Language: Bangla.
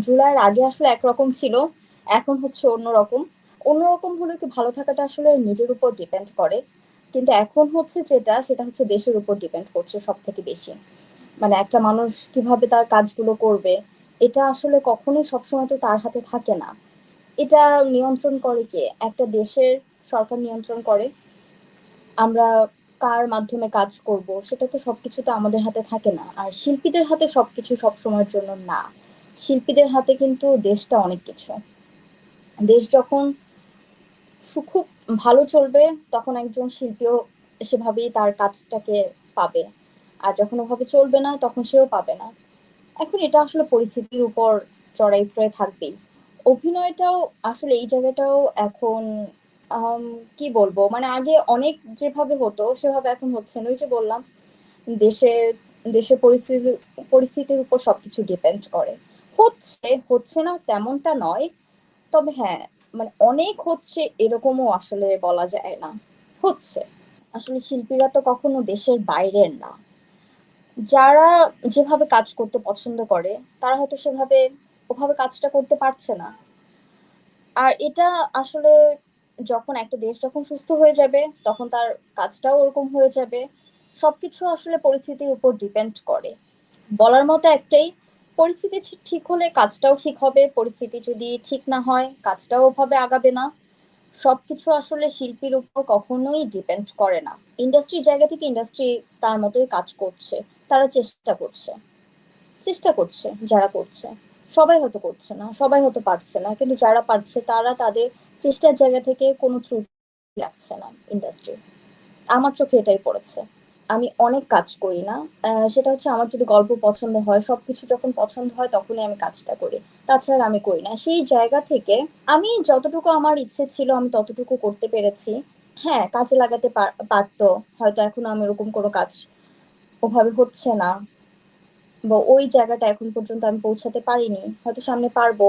জুলাইয়ের আগে আসলে একরকম ছিল। এখন হচ্ছে অন্যরকম। অন্যরকম হলেও কি ভালো থাকাটা আসলে নিজের উপর ডিপেন্ড করে। কিন্তু এখন হচ্ছে যেটা, সেটা হচ্ছে দেশের উপর ডিপেন্ড করছে সবথেকে বেশি। মানে একটা মানুষ কীভাবে তার কাজগুলো করবে, এটা আসলে কখনোই সবসময় তো তার হাতে থাকে না। এটা নিয়ন্ত্রণ করে কে? একটা দেশের সরকার নিয়ন্ত্রণ করে। আমরা কার মাধ্যমে কাজ করব, সেটা তো সবকিছু তো আমাদের হাতে থাকে না। আর শিল্পীদের হাতে সবকিছু সবসময়ের জন্য না। শিল্পীদের হাতে কিন্তু দেশটা অনেক কিছু। দেশ যখন খুব ভালো চলবে, তখন একজন শিল্পীও সেভাবেই তার কাজটাকে পাবে। আর যখন ওভাবে চলবে না, তখন সেও পাবে না। এখন এটা আসলে পরিস্থিতির উপর চড়াই-উতরাই থাকবেই। অভিনয়টাও আসলে এই জায়গাটাও এখন কি বলব? মানে আগে অনেক যেভাবে হতো, সেভাবে এখন হচ্ছে না। ওই যে বললাম, দেশে দেশের পরিস্থিতি পরিস্থিতির উপর সবকিছু ডিপেন্ড করে। হচ্ছে, হচ্ছে না তেমনটা নয়। তবে হ্যাঁ, মানে অনেক হচ্ছে এরকমও আসলে বলা যায় না। হচ্ছে। আসলে শিল্পীরা তো কখনো দেশের বাইরের না। যারা যেভাবে কাজ করতে পছন্দ করে, তারা হয়তো সেভাবে ওভাবে কাজটা করতে পারছে না। আর এটা আসলে যখন একটা দেশ যখন সুস্থ হয়ে যাবে, তখন তার কাজটাও ওরকম হয়ে যাবে। সবকিছু আসলে পরিস্থিতির উপর ডিপেন্ড করে। বলার মতো একটাই, পরিস্থিতি ঠিক হলে কাজটাও ঠিক হবে। পরিস্থিতি যদি ঠিক না হয়, কাজটাও ওভাবে আগাবে না। সবকিছু আসলে শিল্পীর উপর কখনোই ডিপেন্ড করে না। ইন্ডাস্ট্রির জায়গা থেকে ইন্ডাস্ট্রি তার মতোই কাজ করছে। তারা চেষ্টা করছে। চেষ্টা করছে যারা করছে। সবাই হয়তো করছে না, সবাই হয়তো পারছে না। কিন্তু যারা পারছে তারা তাদের চেষ্টার জায়গা থেকে কোনো ত্রুটি রাখছে না ইন্ডাস্ট্রি। আমার চোখে এটাই পড়েছে। আমি অনেক কাজ করি না। সেটা হচ্ছে আমার যদি গল্প পছন্দ হয়, সবকিছু যখন পছন্দ হয় তখনই আমি কাজটা করি। তাছাড়া আমি করি না। সেই জায়গা থেকে আমি যতটুকু আমার ইচ্ছে ছিল আমি ততটুকু করতে পেরেছি। হ্যাঁ, কাজে লাগাতে পার পারত। হয়তো এখনও আমি ওরকম কোনো কাজ ওভাবে হচ্ছে না। বা ওই জায়গাটা এখন পর্যন্ত আমি পৌঁছাতে পারিনি। হয়তো সামনে পারব।